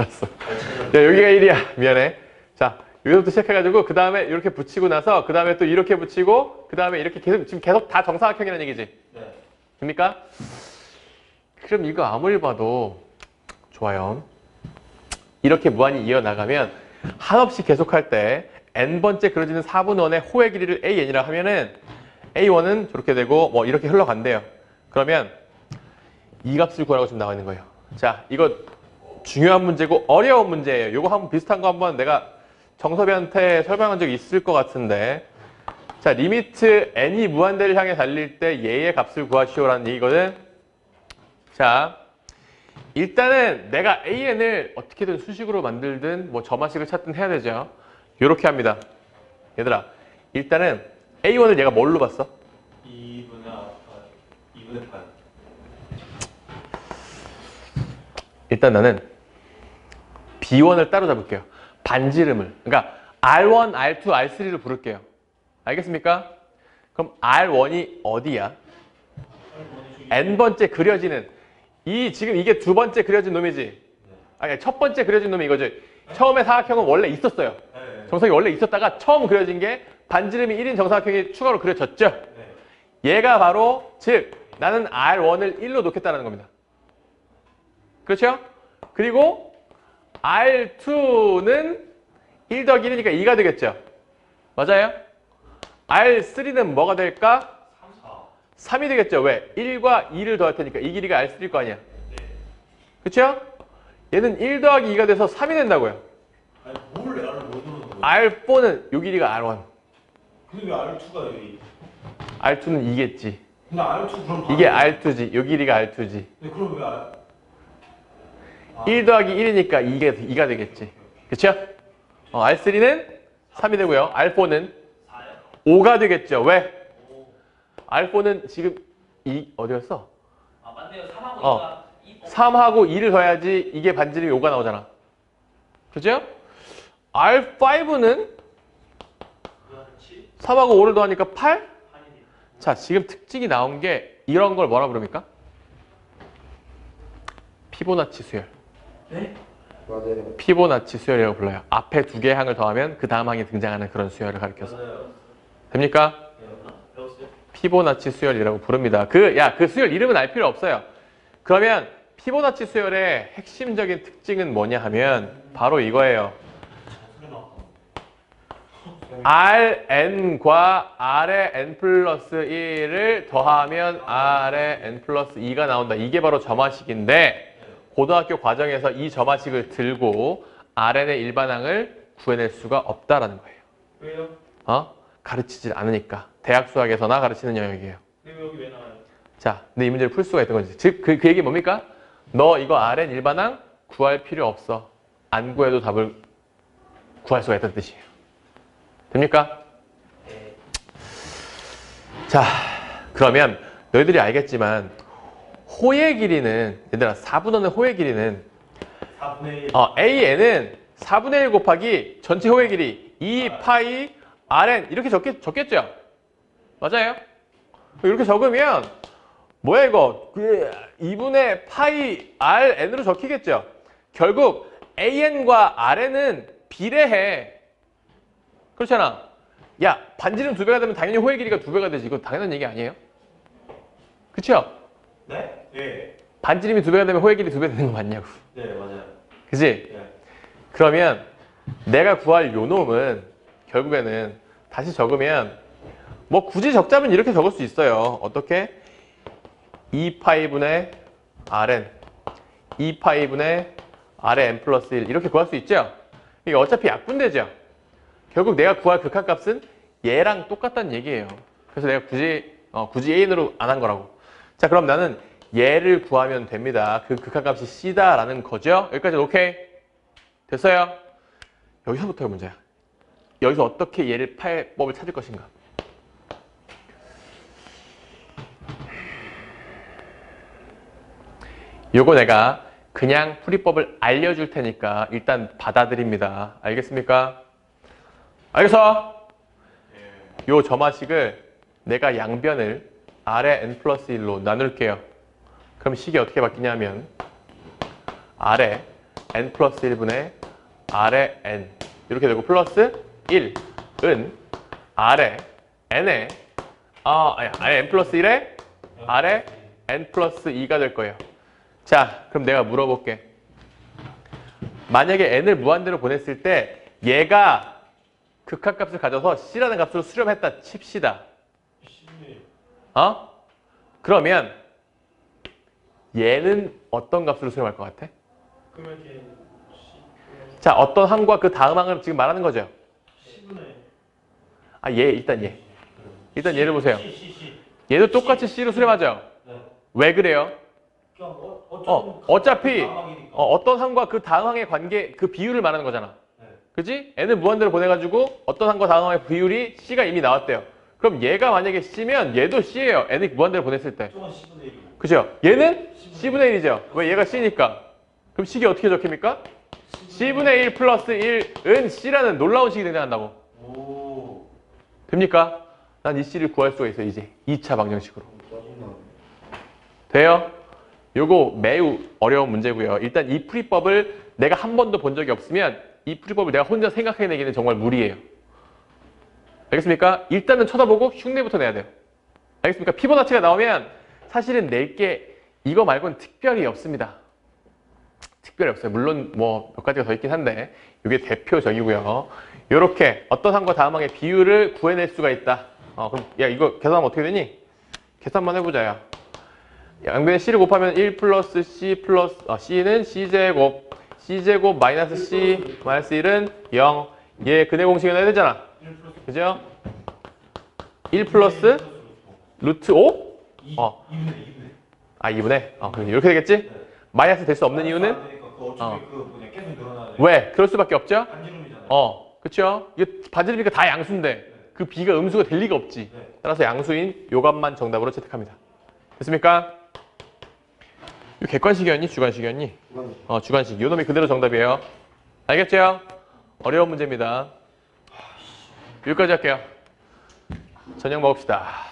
알았어. 야, 여기가 1이야. 미안해. 자, 여기서부터 시작해가지고, 그 다음에 이렇게 붙이고 나서, 그 다음에 또 이렇게 붙이고, 그 다음에 이렇게 계속, 지금 계속 다 정사각형이라는 얘기지. 네. 됩니까? 그럼 이거 아무리 봐도 좋아요. 이렇게 무한히 이어나가면 한없이 계속할 때 n번째 그려지는 4분원의 호의 길이를 an이라 하면은 a1은 저렇게 되고 뭐 이렇게 흘러간대요. 그러면 이 값을 구하라고 지금 나와 있는 거예요. 자, 이거 중요한 문제고 어려운 문제예요. 이거 한번 비슷한 거 한번 내가 정섭이한테 설명한 적이 있을 것 같은데 자, 리미트 n이 무한대를 향해 달릴 때 얘의 값을 구하시오라는 얘기거든. 자, 일단은 내가 an을 어떻게든 수식으로 만들든 뭐 점화식을 찾든 해야 되죠. 이렇게 합니다. 얘들아, 일단은 a1을 얘가 뭘로 봤어? 2분의 아 2분의 8. 일단 나는 b1을 따로 잡을게요. 반지름을. 그러니까 r1, r2, r3를 부를게요. 알겠습니까? 그럼 r1이 어디야? n번째 그려지는 이 지금 이게 두 번째 그려진 놈이지. 아니 첫 번째 그려진 놈이 이거지. 처음에 사각형은 원래 있었어요. 네. 정석이 원래 있었다가 처음 그려진 게 반지름이 1인 정사각형이 추가로 그려졌죠. 네. 얘가 바로 즉 나는 R1을 1로 놓겠다는 겁니다. 그렇죠? 그리고 R2는 1 더하기 1이니까 2가 되겠죠. 맞아요? R3는 뭐가 될까? 3, 4. 3이 되겠죠. 왜? 1과 2를 더할 테니까 이 길이가 R3일 거 아니야. 그렇죠? 얘는 1 더하기 2가 돼서 3이 된다고요. 아니 뭘 R을 못 넣는 거야? R4는 요 길이가 R1. 근데 왜 R2가 여기? R2는 2겠지. 근데 R2 그럼 이게 다른- R2지. 요 길이가 R2지. 근데 그럼 왜 R? 아, 1 더하기 1이니까 2가, 2가 되겠지. 그쵸? 어, R3는 3이 되고요. R4는 4요? 5가 되겠죠. 왜? 오. R4는 지금 이 어디였어? 아 맞네요. 3하고 어. 2가 3하고 2를 더해야지 이게 반지름이 5가 나오잖아. 그죠? R5는 7? 3하고 5를 더하니까 8? 8이네. 자, 지금 특징이 나온 게 이런 걸 뭐라 부릅니까? 피보나치 수열. 네? 맞아요. 피보나치 수열이라고 불러요. 앞에 두 개의 항을 더하면 그 다음 항에 등장하는 그런 수열을 가리켜서. 맞아요. 됩니까? 배웠어요? 피보나치 수열이라고 부릅니다. 그, 야, 그 수열 이름은 알 필요 없어요. 그러면 피보나치 수열의 핵심적인 특징은 뭐냐 하면 바로 이거예요. Rn과 R의 n 플러스 1을 더하면 R의 n 플러스 2가 나온다. 이게 바로 점화식인데 고등학교 과정에서 이 점화식을 들고 Rn의 일반항을 구해낼 수가 없다라는 거예요. 왜요? 어? 가르치질 않으니까. 대학 수학에서나 가르치는 영역이에요. 근데 여기 왜 나와요? 자, 근데 이 문제를 풀 수가 있던 거지. 즉, 그, 그 얘기 뭡니까? 너 이거 Rn 일반항 구할 필요 없어. 안 구해도 답을 구할 수가 있다는 뜻이에요. 됩니까? 네. 자, 그러면 너희들이 알겠지만 호의 길이는 얘들아 4분원의 호의 길이는 4분의 1. 어, AN은 4분의 1 곱하기 전체 호의 길이 2 파이 RN 이렇게 적겠, 적겠죠? 맞아요? 이렇게 적으면 뭐야 이거? 그 2분의 파이 RN으로 적히겠죠? 결국 AN과 RN은 비례해. 그렇잖아. 야, 반지름 두 배가 되면 당연히 호의 길이가 두 배가 되지. 이거 당연한 얘기 아니에요? 그쵸? 네? 네. 반지름이 두 배가 되면 호의 길이 두 배 되는 거 맞냐고. 네, 맞아요. 그지? 네. 그러면 내가 구할 요 놈은 결국에는 다시 적으면 뭐 굳이 적자면 이렇게 적을 수 있어요. 어떻게? 2파이분의 Rn 2파이분의 Rn 플러스 1 이렇게 구할 수 있죠? 이게 어차피 약분되죠? 결국 내가 구할 극한값은 얘랑 똑같다는 얘기예요. 그래서 내가 굳이 어, 굳이 A인으로 안 한 거라고. 자 그럼 나는 얘를 구하면 됩니다. 그 극한값이 C다라는 거죠. 여기까지 오케이? 됐어요? 여기서부터가 문제야. 여기서 어떻게 얘를 팔 법을 찾을 것인가? 요거 내가 그냥 풀이법을 알려줄 테니까 일단 받아들입니다. 알겠습니까? 알겠어? 요 점화식을 내가 양변을 R의 n 플러스 1로 나눌게요. 그럼 식이 어떻게 바뀌냐면 R의 n 플러스 1분의 r의 n 이렇게 되고 플러스 1은 r의 n에 아, 아니, n 플러스 1에 r의 n 플러스 2가 될 거예요. 자, 그럼 내가 물어볼게. 만약에 n을 무한대로 보냈을 때 얘가 극한값을 가져서 c라는 값으로 수렴했다 칩시다. 어? 그러면 얘는 어떤 값으로 수렴할 것 같아? 자, 어떤 항과 그 다음 항을 지금 말하는 거죠. 10분의 아, 얘 일단 얘. 일단 얘를 보세요. 얘도 똑같이 C로 수렴하죠. 네. 왜 그래요? 어, 어, 어차피. 어, 어떤 항과 그 다음 항의 관계, 그 비율을 말하는 거잖아. 네. 그지? n을 무한대로 보내가지고 어떤 항과 다음 항의 비율이 C가 이미 나왔대요. 그럼 얘가 만약에 C면 얘도 C예요. n을 무한대로 보냈을 때. 조금 10분의 1이고. 그죠? 얘는 C분의 1이죠. 왜 얘가 C니까. 그럼 식이 어떻게 적힙니까? C분의 1 플러스 1은 C라는 놀라운 식이 등장한다고. 오. 됩니까? 난 이 C를 구할 수가 있어요, 이제. 2차 방정식으로. 돼요? 요거 매우 어려운 문제고요. 일단 이 풀이법을 내가 한 번도 본 적이 없으면 이 풀이법을 내가 혼자 생각해내기는 정말 무리예요. 알겠습니까? 일단은 쳐다보고 흉내부터 내야 돼요. 알겠습니까? 피보나치가 나오면 사실은 낼 게 이거 말고는 특별히 없습니다. 특별히 없어요. 물론 뭐 몇 가지가 더 있긴 한데 이게 대표적이고요. 이렇게 어떤 항과 다음 항의 비율을 구해낼 수가 있다. 어, 그럼 야 이거 계산하면 어떻게 되니? 계산만 해보자 야. 양변에 c를 곱하면 1 플러스 c 플러스 어, c는 c제곱 c제곱 마이너스 c 마이너스 1은 0. 얘 근해 공식을 해야 되잖아. 1 플러스 그죠? 1 플러스 루트 5? 어. 2분의 2분의. 아 2분의? 어, 그럼 이렇게 되겠지? 마이너스 될 수 없는 이유는? 그. 왜? 그럴 수밖에 없죠? 어, 그쵸? 이게 반지름이니까 다 양수인데 그 b가 음수가 될 리가 없지. 네. 따라서 양수인 요 값만 정답으로 채택합니다. 됐습니까? 이 객관식이었니? 주관식이었니? 어, 주관식. 요 놈이 그대로 정답이에요. 알겠죠? 어려운 문제입니다. 여기까지 할게요. 저녁 먹읍시다.